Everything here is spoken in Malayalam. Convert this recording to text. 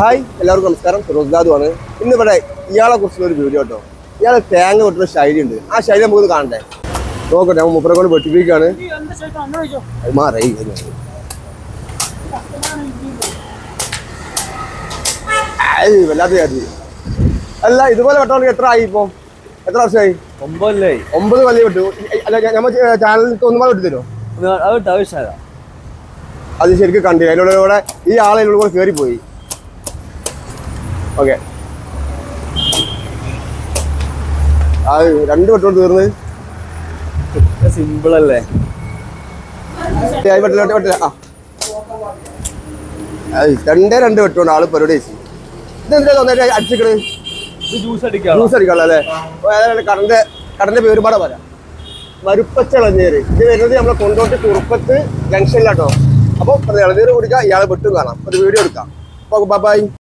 ഹായ് എല്ലാവർക്കും നമസ്കാരം. ഫിറോസ് ആണ്. ഇന്നിവിടെ ഇയാളെ കുറിച്ചുള്ള ഒരു വീഡിയോ കേട്ടോ ഇയാൾ തേങ്ങ കൊട്ടുന്ന ശൈലി ഉണ്ട് ആ ശൈലി നമുക്ക് കാണണ്ടേ? നോക്കട്ടെ നമ്മൾ മുപ്പറെ കൊണ്ട് വെട്ടിപ്പിക്കാണ് മാറി. വല്ലാത്ത കാര്യം അല്ല ഇതുപോലെ വെട്ടാണെങ്കിൽ എത്ര ആയി ഇപ്പം? എത്ര വർഷമായി? ഒമ്പതല്ലേ? ഒമ്പത് വലിയ വിട്ടു. അല്ല നമ്മൾ ചാനലിൽ ഒന്നുമാ വിട്ടു തരുമോ? അത് ശരിക്കും കണ്ടില്ല. അതിലൂടെ ഈ ആളെ ഇതിലൂടെ കയറിപ്പോയി ഓക്കെ. അത് രണ്ട് പെട്രോൾ തീർന്ന്. സിമ്പിൾ അല്ലേ? പറ്റില്ല പറ്റില്ല ആ. രണ്ടേ രണ്ട് വെട്ടോണ്ട് ആൾ പരിപാടി ഇതെന്താ തോന്നിട്ട് അടിച്ചിക്കണ് ജ്യൂസ് അടിക്കാം. ജ്യൂസ് അടിക്കാനുള്ള അല്ലേ? കടന്റെ കടന്റെ പേരുപാട പറയാം മരുപ്പച്ച ഇളഞ്ഞേര് ഇത് വരുന്നത് നമ്മളെ കൊണ്ടോട്ട് കുറുപ്പത്ത് ജംഗ്ഷനിലാട്ടോ. അപ്പോൾ ഇളനീര് കുടിക്കാം ഇയാളെ വെട്ടും കാണാം. ഒരു വീഡിയോ എടുക്കാം. അപ്പോൾ ബൈ